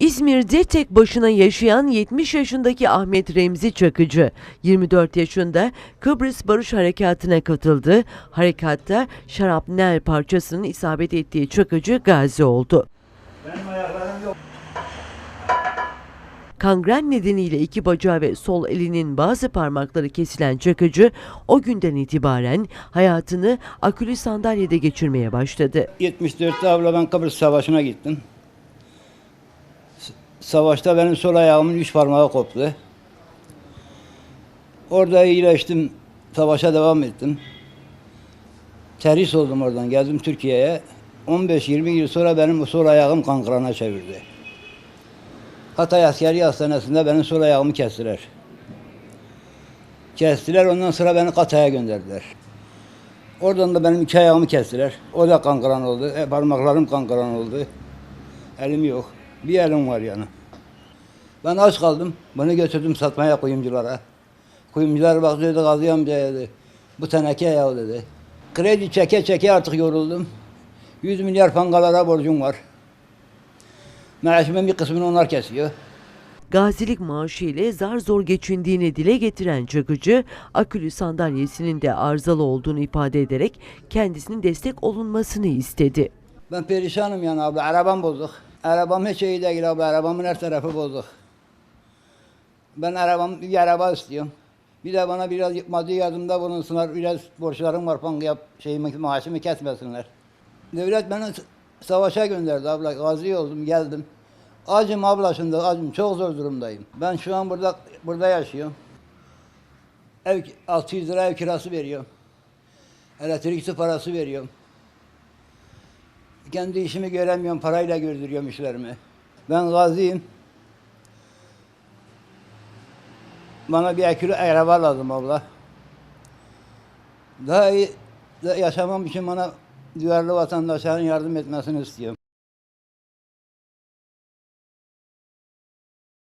İzmir'de tek başına yaşayan 70 yaşındaki Ahmet Remzi Çakıcı, 24 yaşında Kıbrıs Barış Harekatı'na katıldı. Harekatta şarapnel parçasının isabet ettiği Çakıcı gazi oldu. Benim ayaklarım yok. Kangren nedeniyle iki bacağı ve sol elinin bazı parmakları kesilen Çakıcı o günden itibaren hayatını akülü sandalyede geçirmeye başladı. 74'te abla ben Kıbrıs Savaşı'na gittim. Savaşta benim sol ayağımın üç parmağı koptu. Orada iyileştim. Savaşa devam ettim. Terhis oldum oradan. Geldim Türkiye'ye. 15-20 yıl sonra benim sol ayağım kankrana çevirdi. Hatay Askeri Hastanesi'nde benim sol ayağımı kestiler. Kestiler ondan sonra beni Katay'a gönderdiler. Oradan da benim iki ayağımı kestiler. O da kankran oldu. E, parmaklarım kankran oldu. Elim yok. Bir elim var yani. Ben aç kaldım. Bunu götürdüm satmaya kuyumculara. Kuyumcular bak dedi Gazi amca dedi. Bu teneke ya dedi. Kredi çeke çeke artık yoruldum. 100 milyar pangalara borcum var. Maaşımın bir kısmını onlar kesiyor. Gazilik maaşı ile zar zor geçindiğini dile getiren Çakıcı, akülü sandalyesinin de arızalı olduğunu ifade ederek kendisinin destek olunmasını istedi. Ben perişanım yani abla. Arabam bozuk. Arabam hiç iyi değil abla. Arabamın her tarafı bozuk. Ben arabam bir araba istiyorum. Bir de bana biraz maddi yardımda bulunsunlar. Biraz borçlarım var. Pank yap, şeyimi, maaşımı kesmesinler. Devlet beni savaşa gönderdi abla. Gazi oldum, geldim. Acım abla şimdi, acım. Çok zor durumdayım. Ben şu an burada burada yaşıyorum. Ev 600 lira ev kirası veriyorum. Elektrik su parası veriyorum. Kendi işimi göremiyorum, parayla gördürüyorum işlerimi. Ben gaziyim. Bana bir akülü araba lazım abla. Daha iyi da yaşamam için bana duyarlı vatandaşların yardım etmesini istiyorum.